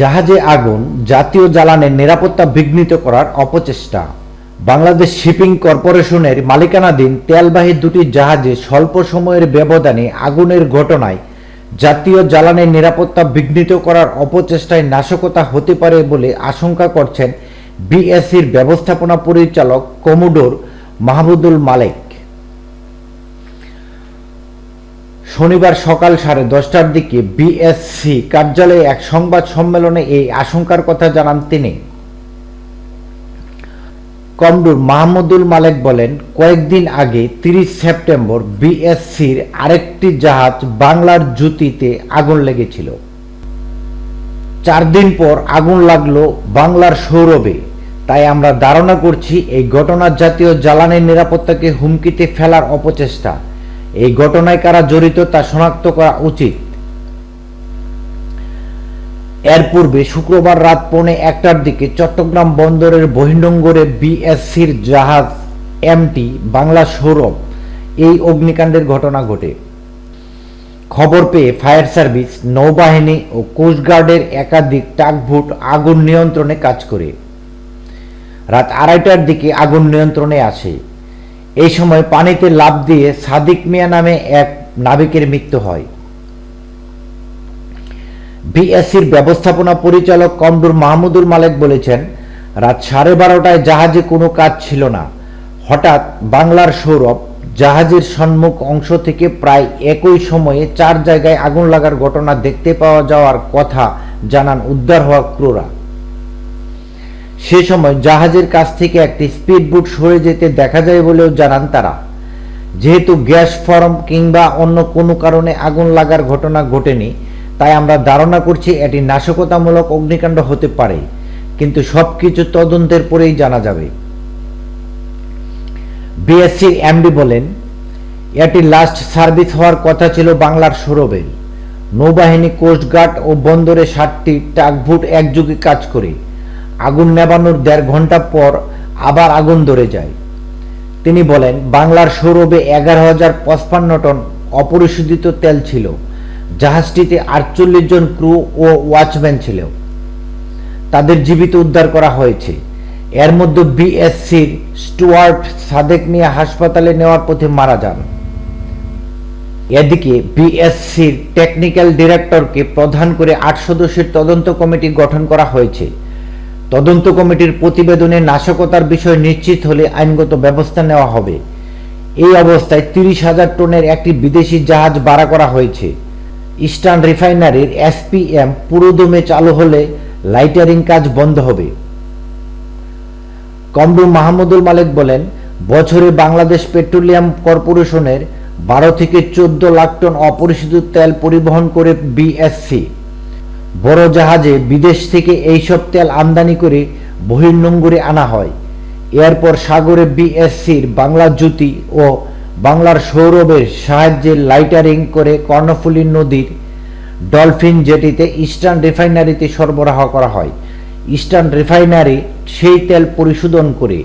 জাহাজে আগুন জাতীয় জ্বালানির নিরাপত্তা বিঘ্নিত করার অপচেষ্টা। বাংলাদেশ শিপিং কর্পোরেশনের মালিকানাধীন তেলবাহী দুটি জাহাজে স্বল্প সময়ের ব্যবধানে আগুনের ঘটনায় জাতীয় জ্বালানির নিরাপত্তা বিঘ্নিত করার অপচেষ্টায় নাশকতা হতে পারে বলে আশঙ্কা করছেন বিএসসির ব্যবস্থাপনা পরিচালক কমোডোর মাহমুদুল মালেক। শনিবার সকাল সাড়ে দশটার দিকে বিএসসি কার্যালয়ে এক সংবাদ সম্মেলনে এই আশঙ্কার কথা জানান তিনি। কমডুর মাহমুদুল মালেক বলেন, কয়েকদিন আগে তিরিশ সেপ্টেম্বর বিএসসির আরেকটি জাহাজ বাংলার জুতিতে আগুন লেগেছিল। চার দিন পর আগুন লাগল বাংলার সৌরভে। তাই আমরা ধারণা করছি, এই ঘটনা জাতীয় জ্বালানির নিরাপত্তাকে হুমকিতে ফেলার অপচেষ্টা। এই ঘটনায় কারা জড়িত তা শনাক্ত করা উচিত। এর পূর্বে শুক্রবার রাত পৌনে একটার দিকে চট্টগ্রাম বন্দরের বহির্নোঙ্গরে বিএসসির জাহাজ এমটি বাংলা সৌরভ এই অগ্নিকাণ্ডের ঘটনা ঘটে। খবর পেয়ে ফায়ার সার্ভিস, নৌবাহিনী ও কোস্টগার্ডের একাধিক টাকভুট আগুন নিয়ন্ত্রণে কাজ করে। রাত আড়াইটার দিকে আগুন নিয়ন্ত্রণে আসে। এই সময় পানিতে লাফ দিয়ে সাদিক মিয়া নামে এক নাবিকের মৃত্যু হয়। বিএসসির ব্যবস্থাপনা পরিচালক কমডুর মাহমুদুল মালেক বলেছেন, রাত সাড়ে বারোটায় জাহাজে কোনো কাজ ছিল না। হঠাৎ বাংলার সৌরভ জাহাজের সম্মুখ অংশ থেকে প্রায় একই সময়ে চার জায়গায় আগুন লাগার ঘটনা দেখতে পাওয়া যাওয়ার কথা জানান উদ্ধার হওয়া ক্রুরা। সে সময় জাহাজের কাছ থেকে একটি স্পিডবোট সরে যেতে দেখা যায় বলেও জানান তারা। যেহেতু গ্যাস ফর্ম কিংবা অন্য কোনো কারণে আগুন লাগার ঘটনা ঘটেনি, তাই আমরা ধারণা করছি এটি নাশকতামূলক অগ্নিকাণ্ড হতে পারে, কিন্তু সবকিছু তদন্তের পরেই জানা যাবে। বিএসসির এমডি বলেন, এটি লাস্ট সার্ভিস হওয়ার কথা ছিল বাংলার সৌরভের নৌবাহিনী কোস্টগার্ড ও বন্দরে ষাটটি টাকভুট একযোগে কাজ করে। আগুন নেবানোর দেড় ঘণ্টা পর আবার আগুন ধরে যায়। তিনি বলেন, বাংলার সৌরভে এগারো হাজার পঁচপান্ন টন অপরিশোধিত তেল ছিল। জাহাজটিতে আটচল্লিশ জন ক্রু ও ওয়াচম্যান ছিল। তাদের জীবিত উদ্ধার করা হয়েছে। এর মধ্যে বিএসসির স্টুয়ার্ট সাদেক মিয়া হাসপাতালে নেওয়ার পথে মারা যান। এদিকে বিএসসির টেকনিক্যাল ডিরেক্টরকে প্রধান করে আট সদস্যের তদন্ত কমিটি গঠন করা হয়েছে। তদন্ত কমিটির প্রতিবেদনে নাশকতার বিষয় নিশ্চিত হলে আইনগত ব্যবস্থা নেওয়া হবে। এই অবস্থায় তিরিশ হাজার টনের একটি বিদেশি জাহাজ ভাড়া করা হয়েছে। ইস্টার্ন রিফাইনারির এসপিএম পুরোদমে চালু হলে লাইটারিং কাজ বন্ধ হবে। কমরু মাহমুদুল মালিক বলেন, বছরে বাংলাদেশ পেট্রোলিয়াম কর্পোরেশনের বারো থেকে চোদ্দ লাখ টন অপরিশোধিত তেল পরিবহন করে বিএসসি। বড় জাহাজে বিদেশ থেকে এইসব তেল আমদানি করে বহির্নোঙ্গরে আনা হয়। এরপর সাগরে বিএসসির বাংলা জ্যোতি ও বাংলার সৌরভের সাহায্যে লাইটারিং করে কর্ণফুলী নদীর ডলফিন জেটিতে ইস্টার্ন রিফাইনারিতে সরবরাহ করা হয়। ইস্টার্ন রিফাইনারি সেই তেল পরিশোধন করে